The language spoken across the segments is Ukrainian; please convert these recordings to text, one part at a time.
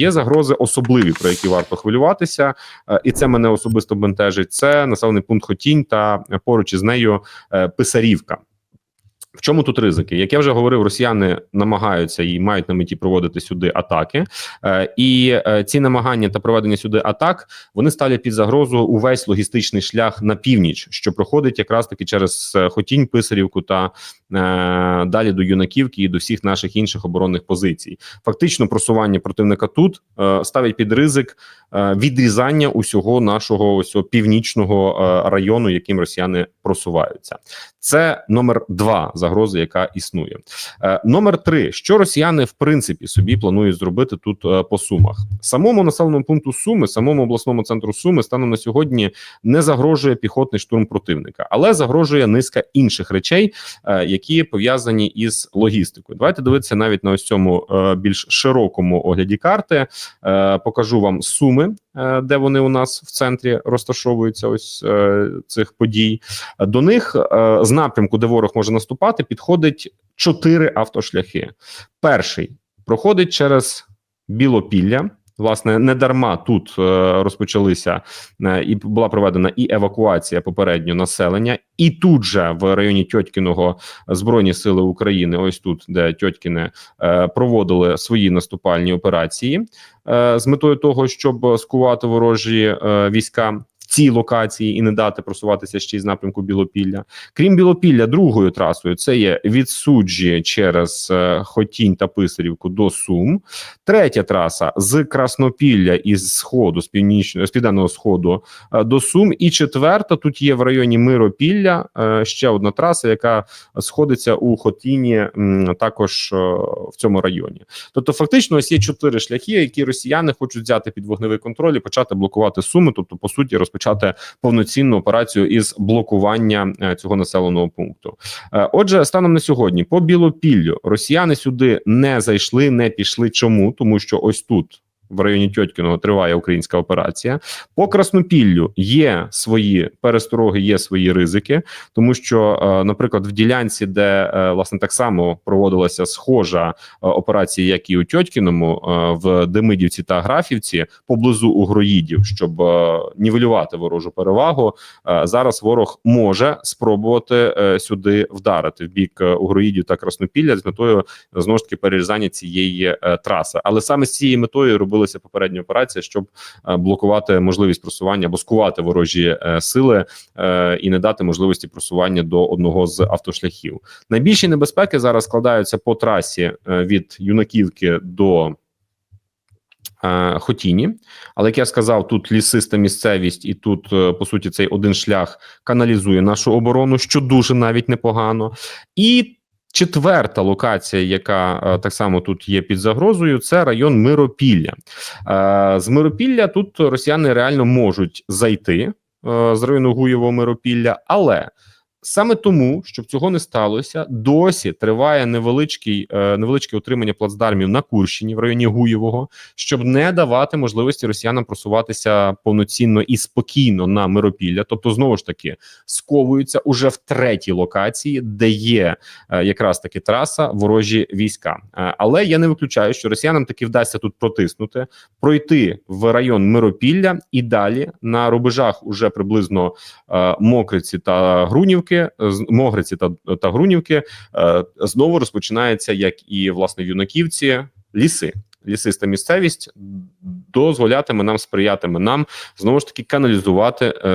Є загрози особливі, про які варто хвилюватися, е, і це мене особисто бентежить. Це населений пункт Хотінь та е, поруч із нею е, Писарівка. В чому тут ризики? Як я вже говорив, росіяни намагаються і мають на меті проводити сюди атаки, е, і е, ці намагання та проведення сюди атак вони ставлять під загрозу увесь логістичний шлях на північ, що проходить якраз таки через е, Хотінь, Писарівку та далі до Юнаківки і до всіх наших інших оборонних позицій. Фактично, просування противника тут ставить під ризик відрізання усього нашого ось північного е, району, яким росіяни просуваються. Це номер два загрози, яка існує. Е, номер три, що росіяни в принципі собі планують зробити тут е, по сумах. Самому населеному пункту Суми, самому обласному центру Суми, станом на сьогодні не загрожує піхотний штурм противника, але загрожує низка інших речей, е, які пов'язані із логістикою. Давайте дивитися навіть на ось цьому е, більш широкому огляді карти. Е, покажу вам суми, е, де вони у нас в центрі розташовуються. Ось е, цих подій. До них е, з напрямку, де ворог може наступати, підходить чотири автошляхи. Перший проходить через Білопілля. Власне, не дарма тут е, розпочалися е, і була проведена і евакуація попередньо населення, і тут же в районі Тьоткіного Збройні сили України, ось тут, де Тьоткіне, е, проводили свої наступальні операції з метою того, щоб скувати ворожі війська. Цій локації і не дати просуватися ще й з напрямку Білопілля. Крім Білопілля, другою трасою це є від суджі через е, Хотінь та Писарівку до Сум. Третя траса з Краснопілля із сходу, з північного з південного сходу е, до Сум. І четверта тут є в районі Миропілля е, ще одна траса, яка сходиться у Хотіні, також в цьому районі. Тобто, фактично, ось є чотири шляхи, які росіяни хочуть взяти під вогневий контроль і почати блокувати суми. Тобто, по суті, розпочати повноцінну операцію із блокування е, цього населеного пункту. Е, Отже, станом на сьогодні по Білопіллю росіяни сюди не зайшли, не пішли. Чому? Тому що ось тут. В районі Тьоткіного триває українська операція. По Краснопіллю є свої перестороги, є свої ризики, тому що, е, наприклад, в ділянці, де е, власне так само проводилася схожа е, операція, як і у Тьоткіному, в Демидівці та Графівці, поблизу угроїдів, щоб нівелювати ворожу перевагу. Зараз ворог може спробувати сюди вдарити в бік угроїдів та Краснопілля з метою знову ж таки перерізання цієї траси. Але саме з цією метою робилася попередня операція, щоб е, блокувати можливість просування або скувати ворожі е, сили е, і не дати можливості просування до одного з автошляхів. Найбільші небезпеки зараз складаються по трасі від Юнаківки до. Хотіні, але як я сказав, тут лісиста місцевість, і тут по суті цей один шлях каналізує нашу оборону, що дуже навіть непогано. І четверта локація, яка е, так само тут є під загрозою, це район Миропілля. Е, З Миропілля тут росіяни реально можуть зайти е, з району Гуєвого Миропілля, але саме тому, щоб цього не сталося, досі триває невеличкий е, невеличке утримання плацдармів на Курщині в районі Гуєвого, щоб не давати можливості росіянам просуватися повноцінно і спокійно на Миропілля. Тобто, знову ж таки, сковуються уже в третій локації, де є е, якраз таки траса ворожі війська. Е, але я не виключаю, що росіянам таки вдасться тут протиснути, пройти в район Миропілля і далі на рубежах уже приблизно Мокриці та Грунівки, з- Могриці та, та Грунівки е, знову розпочинається, як і власне в Юнаківці, ліси. Лісиста місцевість дозволятиме нам, сприятиме нам знову ж таки каналізувати е,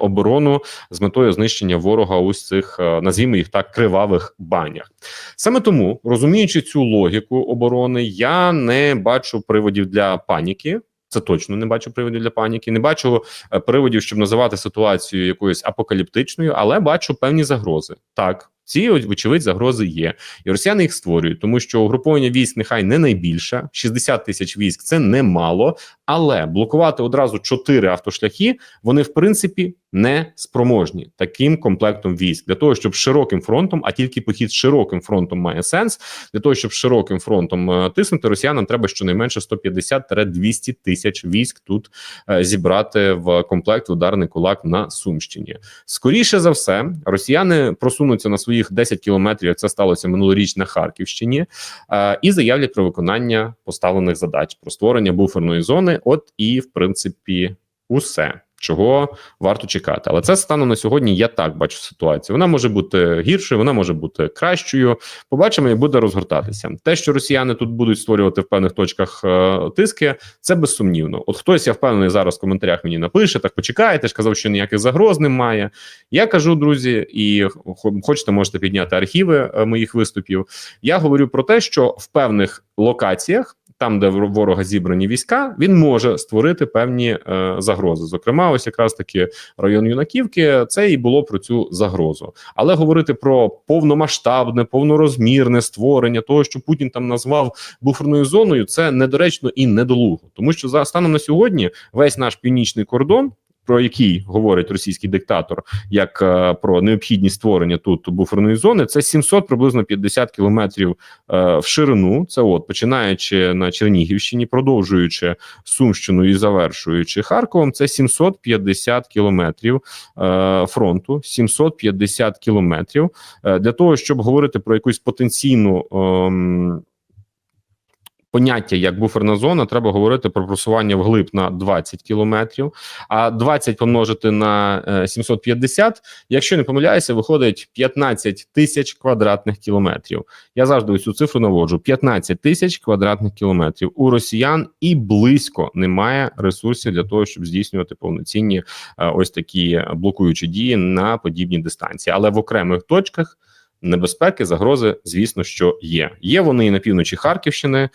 оборону з метою знищення ворога ось цих, е, назвімо їх так, кривавих банях. Саме тому, розуміючи цю логіку оборони, я не бачу приводів для паніки. Це точно не бачу приводів для паніки. Не бачу е, приводів, щоб називати ситуацію якоюсь апокаліптичною, але бачу певні загрози. Так, ці вочевидь загрози є, і росіяни їх створюють, тому що угруповання військ нехай не найбільше. 60 тисяч військ це немало, Але блокувати одразу чотири автошляхи вони в принципі не спроможні таким комплектом військ для того, щоб широким фронтом, а тільки похід широким фронтом має сенс. Для того щоб широким фронтом е, тиснути, росіянам треба щонайменше 150-200 тисяч військ тут е, зібрати в комплект ударний кулак на Сумщині. Скоріше за все, росіяни просунуться на своїх 10 кілометрів. Це сталося минулоріч на Харківщині, е, і заявлять про виконання поставлених задач про створення буферної зони. От і в принципі усе. Чого варто чекати, але це станом на сьогодні. Я так бачу ситуацію. Вона може бути гіршою, вона може бути кращою. Побачимо, як буде розгортатися. Те, що росіяни тут будуть створювати в певних точках е, тиски, це безсумнівно. От хтось я впевнений зараз в коментарях мені напише: так почекайте ж казав, що ніяких загроз немає. Я кажу, друзі, і хочете, можете підняти архіви е, моїх виступів. Я говорю про те, що в певних локаціях там, де ворога зібрані війська, він може створити певні е, загрози. Зокрема, ось якраз таки район юнаківки. Це і було про цю загрозу. Але говорити про повномасштабне, повнорозмірне створення того, що Путін там назвав буферною зоною, це недоречно і недолуго, тому що за станом на сьогодні весь наш північний кордон про який говорить російський диктатор, як е, про необхідність створення тут буферної зони, це 700 приблизно 50 кілометрів е, в ширину. Це от починаючи на Чернігівщині, продовжуючи Сумщину і завершуючи Харковом, це 750 кілометрів е, фронту. 750 кілометрів е, для того, щоб говорити про якусь потенційну. Е, поняття як буферна зона, треба говорити про просування вглиб на 20 кілометрів, а 20 помножити на 750, е, якщо не помиляюся, виходить 15 тисяч квадратних кілометрів. Я завжди ось цю цифру наводжу: 15 тисяч квадратних кілометрів. У росіян і близько немає ресурсів для того, щоб здійснювати повноцінні е, ось такі блокуючі дії на подібні дистанції, але в окремих точках небезпеки, загрози, звісно, що є. Є вони і на півночі Харківщини. Е,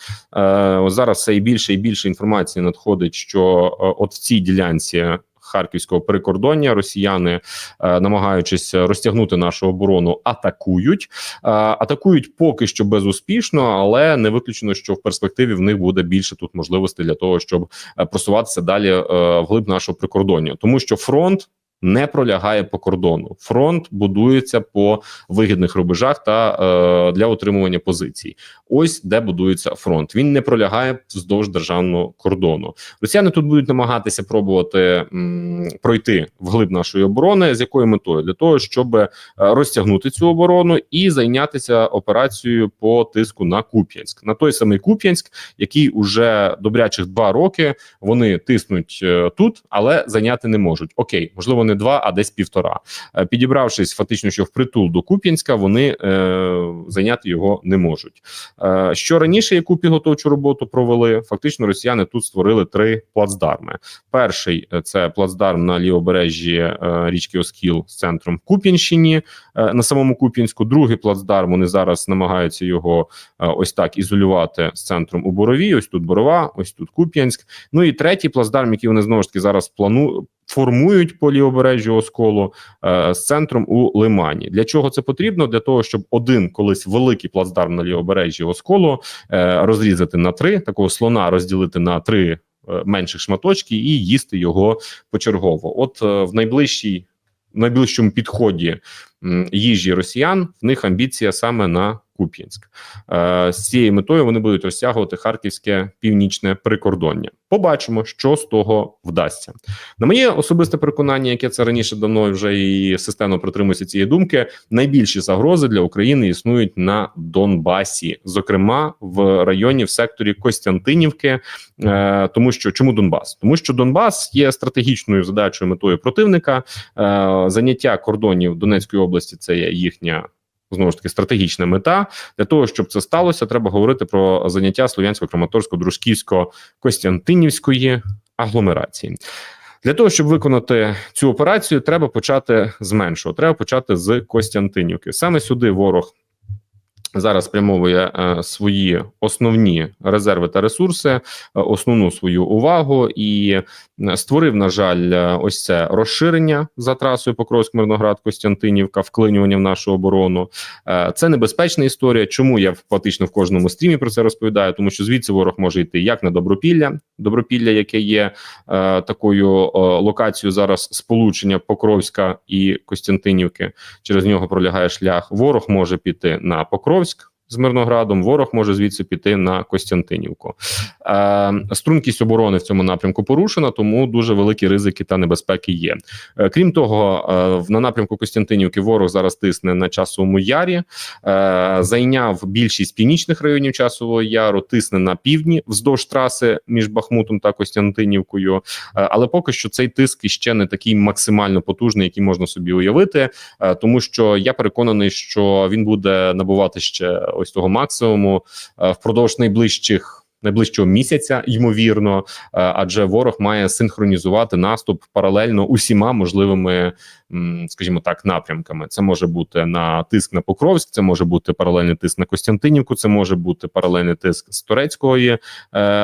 Зараз все і більше і більше інформації надходить, що е, от в цій ділянці. Харківського прикордоння росіяни, е, намагаючись розтягнути нашу оборону, атакують. Атакують поки що безуспішно, але не виключено, що в перспективі в них буде більше тут можливостей для того, щоб просуватися далі е, вглиб нашого прикордоння, тому що фронт не пролягає по кордону. Фронт будується по вигідних рубежах та е, для отримування позицій. Ось де будується фронт. Він не пролягає вздовж державного кордону. Росіяни тут будуть намагатися пробувати м, пройти вглиб нашої оборони. З якою метою для того, щоб е, розтягнути цю оборону і зайнятися операцією по тиску на Куп'янськ, на той самий Куп'янськ, який уже добрячих два роки вони тиснуть е, тут, але зайняти не можуть. Окей, можливо не два, а десь півтора. Е, підібравшись фактично, що впритул до Куп'янська, вони е, зайняти його не можуть. Е, Що раніше, яку підготовчу роботу провели, фактично росіяни тут створили три плацдарми. Перший е, це плацдарм на лівобережжі е, річки Оскіл з центром Куп'янщині е, на самому Куп'янську. Другий плацдарм вони зараз намагаються його е, ось так ізолювати з центром у Борові. Ось тут Борова, ось тут Куп'янськ. Ну і третій плацдарм, який вони знову ж таки зараз планують формують по лівобережжю осколу е, з центром у Лимані. Для чого це потрібно? Для того, щоб один колись великий плацдарм на лівобережжі осколу е, розрізати на три, такого слона розділити на три е, менших шматочки і їсти його почергово. От е, в найближчій в найближчому підході їжі росіян в них амбіція саме на Куп'янськ. Е, з цією метою вони будуть розтягувати харківське північне прикордоння. Побачимо, що з того вдасться. На моє особисте переконання, яке це раніше давно вже і системно притримується цієї думки. Найбільші загрози для України існують на Донбасі, зокрема в районі в секторі Костянтинівки. Е, тому що чому Донбас? Тому що Донбас є стратегічною задачою метою противника. Е, заняття кордонів Донецької області це є їхня знову ж таки стратегічна мета. Для того щоб це сталося, треба говорити про заняття словянсько краматорсько дружківсько костянтинівської агломерації. Для того щоб виконати цю операцію, треба почати з меншого. Треба почати з Костянтинівки. Саме сюди ворог зараз спрямовує е, свої основні резерви та ресурси, е, основну свою увагу і е, створив, на жаль, ось це розширення за трасою Покровськ Мирноград Костянтинівка, вклинювання в нашу оборону. Це небезпечна історія. Чому я фактично в кожному стрімі про це розповідаю? Тому що звідси ворог може йти як на Добропілля, Добропілля, яке є такою локацією зараз сполучення Покровська і Костянтинівки. Через нього пролягає шлях. Ворог може піти на Покровськ. З Мирноградом ворог може звідси піти на Костянтинівку. Е, стрункість оборони в цьому напрямку порушена, тому дуже великі ризики та небезпеки є. Е, крім того, е, на напрямку Костянтинівки ворог зараз тисне на часовому ярі, е, зайняв більшість північних районів часового яру, тисне на півдні вздовж траси між Бахмутом та Костянтинівкою. Е, але поки що цей тиск іще не такий максимально потужний, який можна собі уявити, е, тому що я переконаний, що він буде набувати ще ось того максимуму е, впродовж найближчих. Найближчого місяця, ймовірно, е, адже ворог має синхронізувати наступ паралельно усіма можливими, скажімо так, напрямками. Це може бути на тиск на Покровськ, це може бути паралельний тиск на Костянтинівку, це може бути паралельний тиск з турецької е,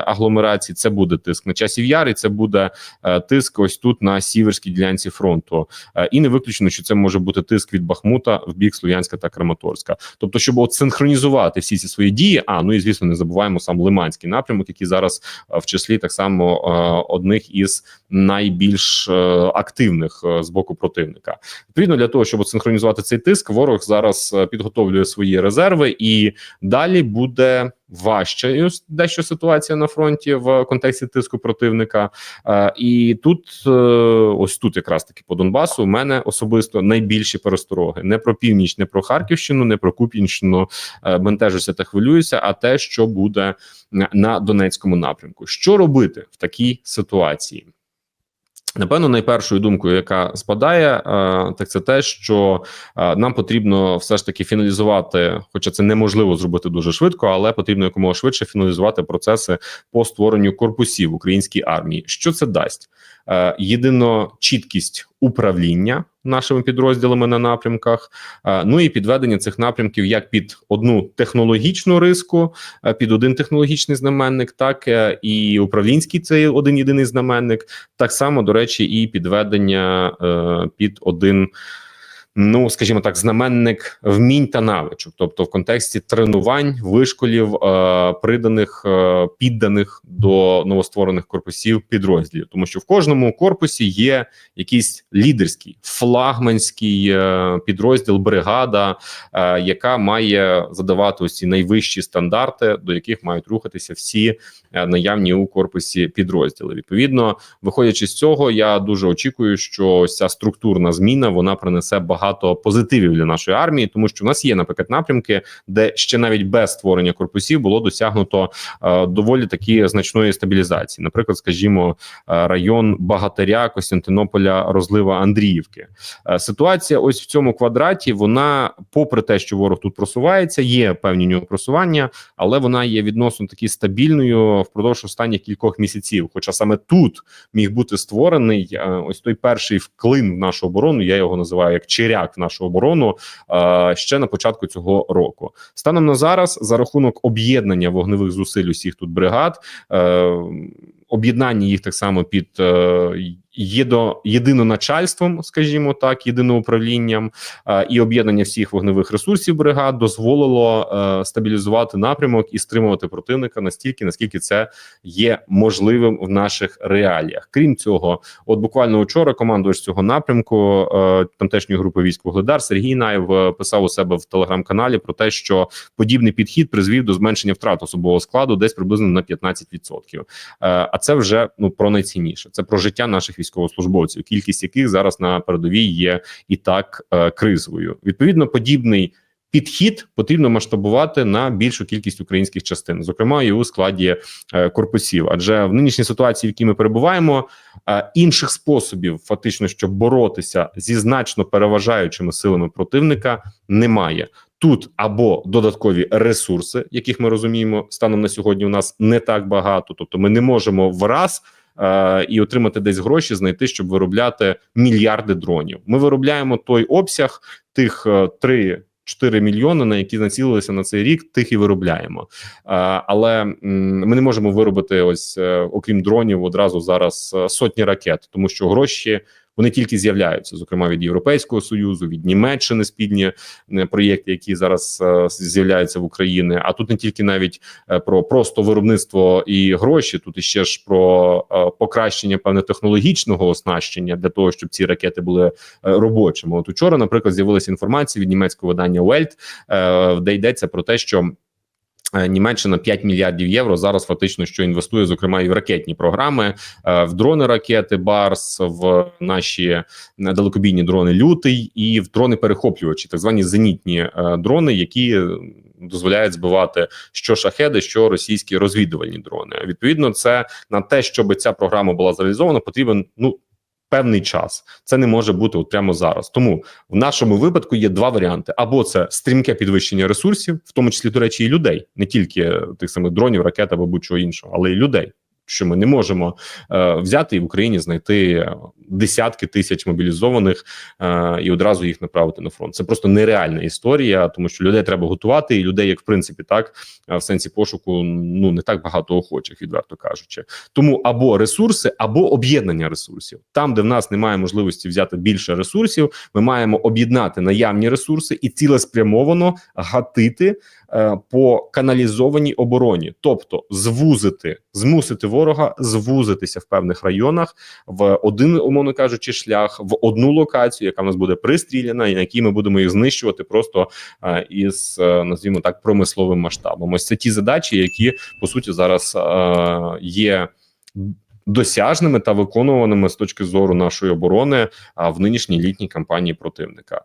агломерації. Це буде тиск на часів яр, це буде е, тиск ось тут на сіверській ділянці фронту. Е, і не виключено, що це може бути тиск від Бахмута в бік Слов'янська та Краматорська. Тобто, щоб от синхронізувати всі ці свої дії. А ну і звісно, не забуваємо сам Лиманський напрямок, який зараз е, в числі так само е, одних із найбільш е, активних е, з боку противника. Відповідно, для того, щоб синхронізувати цей тиск, ворог зараз е, підготовлює свої резерви, і далі буде важче дещо ситуація на фронті в контексті тиску противника. Е, і тут, е, ось тут, якраз таки по Донбасу, у мене особисто найбільші перестороги не про північ, не про Харківщину, не про Куп'янщину бентежуся та хвилююся, а те, що буде на Донецькому напрямку. Що робити в такій ситуації? Напевно, найпершою думкою, яка спадає, е, так це те, що е, нам потрібно все ж таки фіналізувати, хоча це неможливо зробити дуже швидко, але потрібно якомога швидше фіналізувати процеси по створенню корпусів українській армії. Що це дасть? Е, Єдино чіткість управління нашими підрозділами на напрямках, е, ну і підведення цих напрямків як під одну технологічну риску, е, під один технологічний знаменник, так е, і управлінський цей один єдиний знаменник, так само до речі, і підведення під один. Ну, скажімо так, знаменник вмінь та навичок, тобто в контексті тренувань, вишколів, е, приданих е, підданих до новостворених корпусів підрозділів, тому що в кожному корпусі є якийсь лідерський флагманський е, підрозділ, бригада, яка має задавати ці найвищі стандарти, до яких мають рухатися всі наявні у корпусі підрозділи. Відповідно, виходячи з цього, я дуже очікую, що ця структурна зміна вона принесе багато позитивів для нашої армії, тому що в нас є, наприклад, напрямки, де ще навіть без створення корпусів було досягнуто е, доволі такі значної стабілізації. Наприклад, скажімо, е, район Багатиря, Костянтинополя, розлива Андріївки. Е, ситуація ось в цьому квадраті. Вона, попри те, що ворог тут просувається, є певні нього просування, але вона є відносно таки стабільною впродовж останніх кількох місяців. Хоча саме тут міг бути створений е, ось той перший вклин в нашу оборону. Я його називаю як черяк в нашу оборону е, ще на початку цього року. Станом на зараз, за рахунок об'єднання вогневих зусиль усіх тут бригад. Е, Об'єднання їх так само під е, єдо, єдиноначальством, скажімо так, єдиноуправлінням е, і об'єднання всіх вогневих ресурсів бригад дозволило е, стабілізувати напрямок і стримувати противника настільки, наскільки це є можливим в наших реаліях. Крім цього, от буквально вчора командувач цього напрямку е, тамтешньої групи військ Вугледар Сергій Наєв е, писав у себе в телеграм-каналі про те, що подібний підхід призвів до зменшення втрат особового складу десь приблизно на 15%. Е, а це вже ну про найцінніше. Це про життя наших військовослужбовців, кількість яких зараз на передовій є і так е, кризовою. Відповідно, подібний. Підхід потрібно масштабувати на більшу кількість українських частин, зокрема і у складі е, корпусів. Адже в нинішній ситуації, в якій ми перебуваємо, е, інших способів, фактично, щоб боротися зі значно переважаючими силами противника, немає. Тут або додаткові ресурси, яких ми розуміємо, станом на сьогодні у нас не так багато, тобто ми не можемо враз е, і отримати десь гроші, знайти, щоб виробляти мільярди дронів. Ми виробляємо той обсяг тих е, 3 4 мільйони, на які націлилися на цей рік, тих і виробляємо. Е, але ми не можемо виробити ось, е, окрім дронів, одразу зараз е, сотні ракет, тому що гроші Вони тільки з'являються, зокрема від Європейського союзу, від Німеччини спільні е, проєкти, які зараз е, з'являються в Україні. А тут не тільки навіть е, про просто виробництво і гроші, тут іще ж про покращення певне технологічного оснащення для того, щоб ці ракети були робочими. От учора, наприклад, з'явилася інформація від німецького видання Welt, де йдеться про те, що Німеччина 5 мільярдів євро зараз фактично що інвестує, зокрема і в ракетні програми, е, в дрони ракети Барс, в наші е, далекобійні дрони Лютий і в дрони перехоплювачі, так звані зенітні е, дрони, які е, дозволяють збивати що шахеди, що російські розвідувальні дрони. Відповідно, це на те, щоб ця програма була зреалізована, потрібен ну. Певний час це не може бути от прямо зараз. Тому в нашому випадку є два варіанти: або це стрімке підвищення ресурсів, в тому числі до речі, і людей, не тільки тих самих дронів, ракет або будь-чого іншого, але й людей. Що ми не можемо е, взяти і в Україні знайти десятки тисяч мобілізованих е, і одразу їх направити на фронт. Це просто нереальна історія, тому що людей треба готувати, і людей, як в принципі, так е, в сенсі пошуку, ну не так багато охочих, відверто кажучи. Тому або ресурси, або об'єднання ресурсів. Там, де в нас немає можливості взяти більше ресурсів, ми маємо об'єднати наявні ресурси і цілеспрямовано гатити е, по каналізованій обороні, тобто звузити, змусити ворога звузитися в певних районах в один, умовно кажучи, шлях в одну локацію, яка в нас буде пристріляна, і на якій ми будемо їх знищувати просто е, із е, назвімо так промисловим масштабом. Ось це ті задачі, які по суті зараз е, є. Досяжними та виконуваними з точки зору нашої оборони а в нинішній літній кампанії противника.